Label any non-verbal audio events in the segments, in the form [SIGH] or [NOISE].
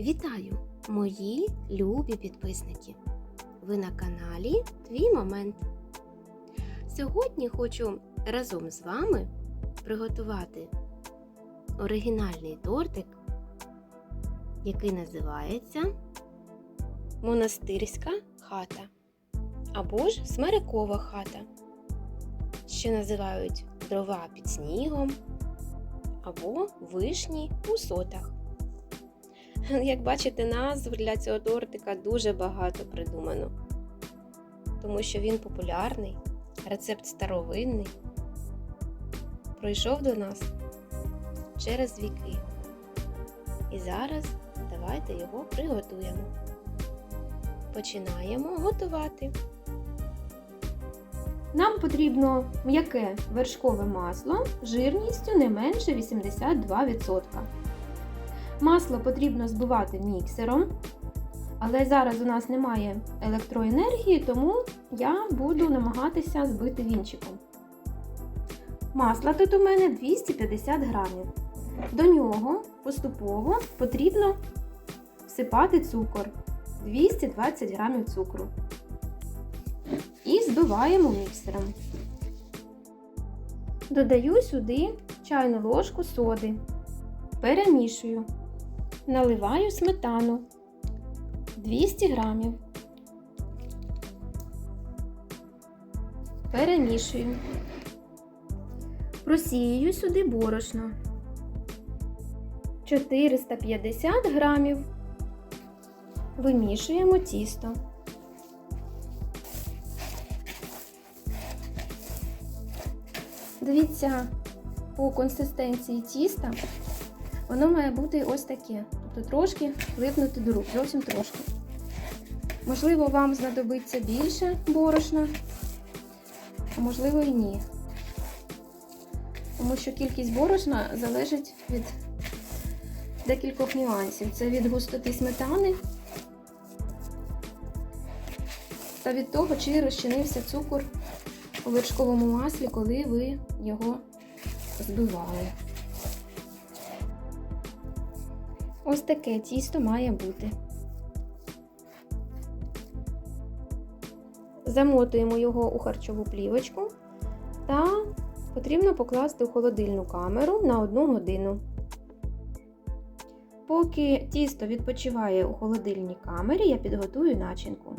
Вітаю, мої любі підписники! Ви на каналі Твій Момент. Сьогодні хочу разом з вами приготувати оригінальний тортик, який називається Монастирська хата або ж Смирякова хата. Ще називають дрова під снігом або вишні у сотах. [LAUGHS] Як бачите, назв для цього тортика дуже багато придумано, тому що він популярний, рецепт старовинний, пройшов до нас через віки. І зараз давайте його приготуємо. Починаємо готувати. Нам потрібно м'яке вершкове масло жирністю не менше 82%. Масло потрібно збивати міксером, але зараз у нас немає електроенергії, тому я буду намагатися збити вінчиком. Масла тут у мене 250 грамів. До нього поступово потрібно всипати цукор 220 грамів цукру. І збиваємо міксером. Додаю сюди чайну ложку соди. Перемішую. Наливаю сметану 200 грамів. Перемішую. Просіюю сюди борошно 450 грамів. Вимішуємо тісто. Дивіться, по консистенції тіста воно має бути ось таке. Тобто трошки липнути до рук, зовсім трошки. Можливо, вам знадобиться більше борошна, а можливо і ні. Тому що кількість борошна залежить від декількох нюансів. Це від густоти сметани та від того, чи розчинився цукор у вершковому маслі, коли ви його збивали. Ось таке тісто має бути. Замотуємо його у харчову плівочку та потрібно покласти у холодильну камеру на 1 годину. Поки тісто відпочиває у холодильній камері, я підготую начинку.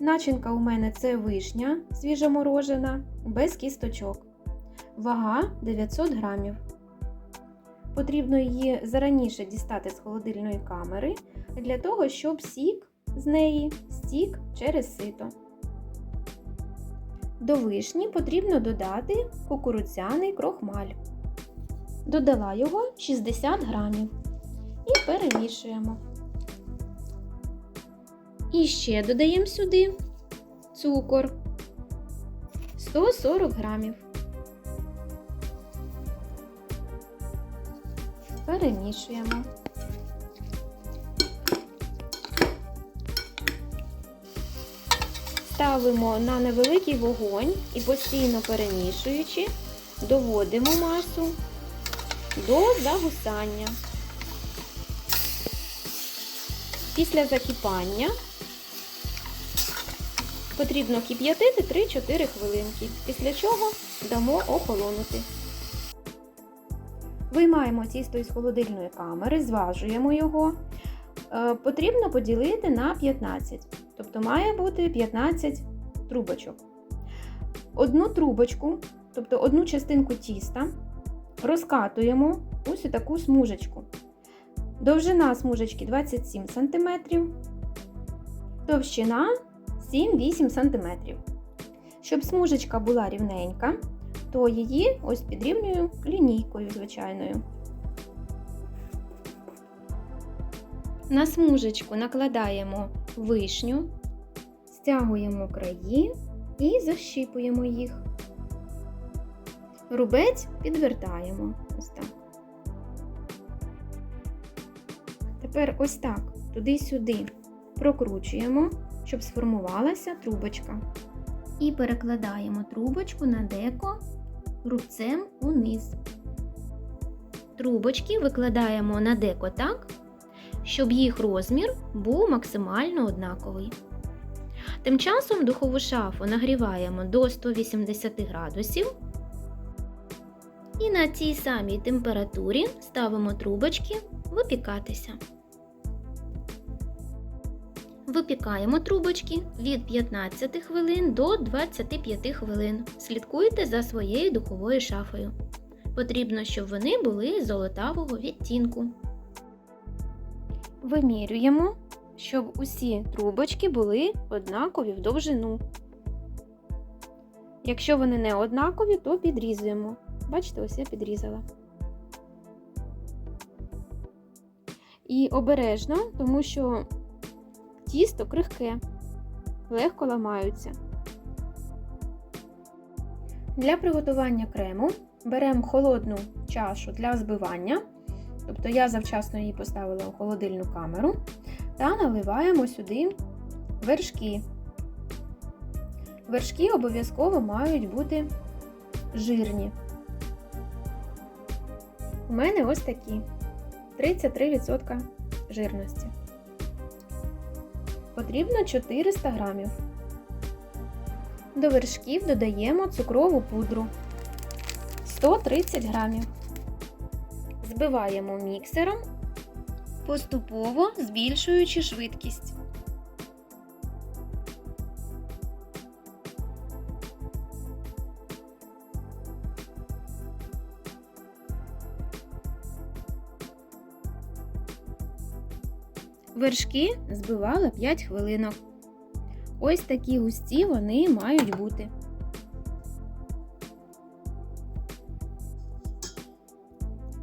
Начинка у мене це вишня свіжоморожена, без кісточок. Вага 900 грамів. Потрібно її зараніше дістати з холодильної камери для того, щоб сік з неї стік через сито. До вишні потрібно додати кукурудзяний крохмаль. Додала його 60 грамів і перемішуємо. І ще додаємо сюди цукор 140 грамів. Перемішуємо. Ставимо на невеликий вогонь і постійно перемішуючи, доводимо масу до загусання. Після закипання потрібно кип'ятити 3-4 хвилинки, після чого дамо охолонути. Виймаємо тісто із холодильної камери, зважуємо його. Е, Потрібно поділити на 15, тобто має бути 15 трубочок. Одну трубочку, тобто одну частинку тіста, розкатуємо ось у таку смужечку. Довжина смужечки 27 см, товщина 7-8 см. Щоб смужечка була рівненька, то її ось підрівнюю лінійкою звичайною. На смужечку накладаємо вишню, стягуємо краї і защіпуємо їх. Рубець підвертаємо ось так. Тепер ось так, туди-сюди прокручуємо, щоб сформувалася трубочка. І перекладаємо трубочку на деко рубцем униз. Трубочки викладаємо на деко так, щоб їх розмір був максимально однаковий. Тим часом духову шафу нагріваємо до 180 градусів. І на цій самій температурі ставимо трубочки випікатися. Випікаємо трубочки від 15 хвилин до 25 хвилин. Слідкуйте за своєю духовою шафою. Потрібно, щоб вони були золотавого відтінку. Вимірюємо, щоб усі трубочки були однакові в довжину. Якщо вони не однакові, то підрізуємо. Бачите, ось я підрізала. І обережно, тому що тісто крихке, легко ламаються. Для приготування крему беремо холодну чашу для збивання. Тобто я завчасно її поставила у холодильну камеру та наливаємо сюди вершки. Вершки обов'язково мають бути жирні. У мене ось такі 33% жирності. Потрібно 400 грамів. До вершків додаємо цукрову пудру 130 грамів. Збиваємо міксером, поступово збільшуючи швидкість. Вершки збивала 5 хвилинок. Ось такі густі вони мають бути.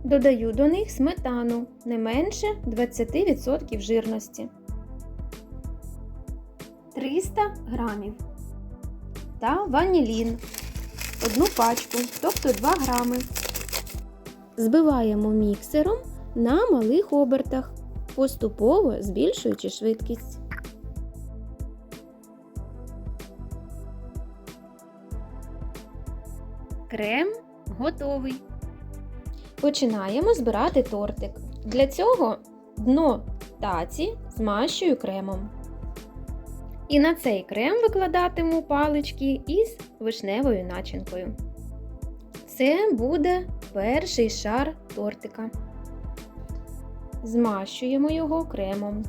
Додаю до них сметану не менше 20% жирності. 300 грамів та ванілін. Одну пачку, тобто 2 грами. Збиваємо міксером на малих обертах, поступово збільшуючи швидкість. Крем готовий. Починаємо збирати тортик. Для цього дно таці змащую кремом. І на цей крем викладатиму палички із вишневою начинкою. Це буде перший шар тортика. Змащуємо його кремом.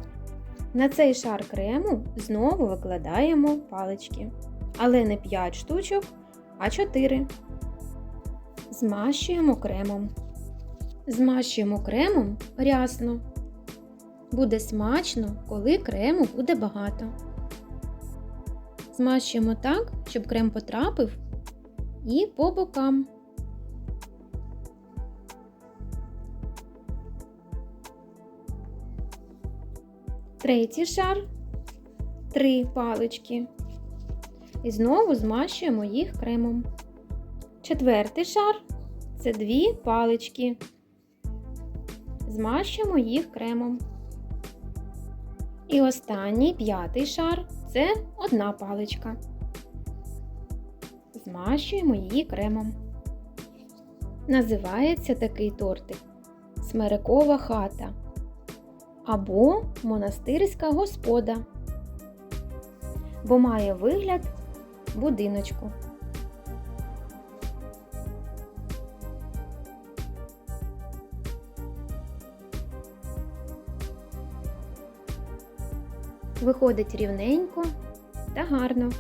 На цей шар крему знову викладаємо палички. Але не 5 штучок, а 4. Змащуємо кремом. Змащуємо кремом рясно. Буде смачно, коли крему буде багато. Змащуємо так, щоб крем потрапив і по бокам. Третій шар три палички. І знову змащуємо їх кремом. Четвертий шар це дві палички. Змащуємо їх кремом. І останній п'ятий шар це одна паличка. Змащуємо її кремом. Називається такий тортик Смерекова хата або монастирська господа, бо має вигляд будиночку. Виходить рівненько та гарно.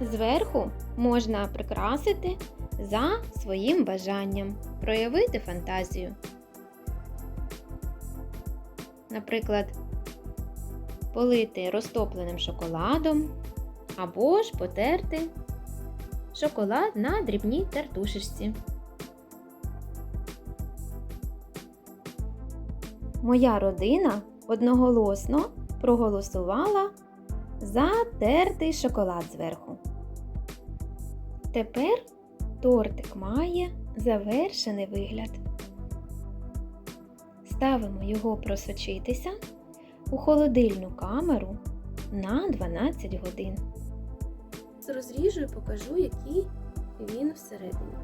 Зверху можна прикрасити за своїм бажанням, проявити фантазію. Наприклад, полити розтопленим шоколадом або ж потерти шоколад на дрібній тертушечці. Моя родина одноголосно проголосувала за тертий шоколад зверху. Тепер тортик має завершений вигляд. Ставимо його просочитися у холодильну камеру на 12 годин. Розріжу і покажу, який він всередині.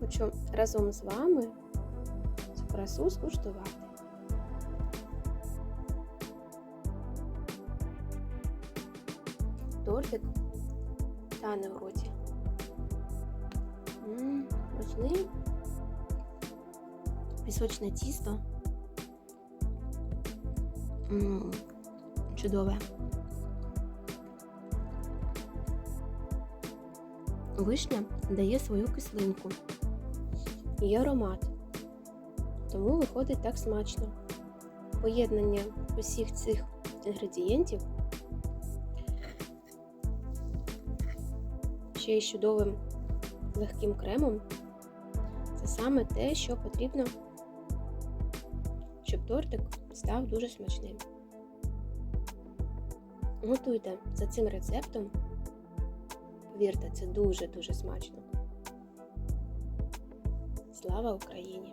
хочу разом з вами цю красу скуштувати. Тортик в роті. М, Смачний. Пісочне тісто. М, Чудове. Вишня дає свою кислинку і аромат, тому виходить так смачно. Поєднання усіх цих інгредієнтів ще й чудовим легким кремом це саме те, що потрібно, щоб тортик став дуже смачним. Готуйте за цим рецептом. Повірте, це дуже-дуже смачно. Слава Україні!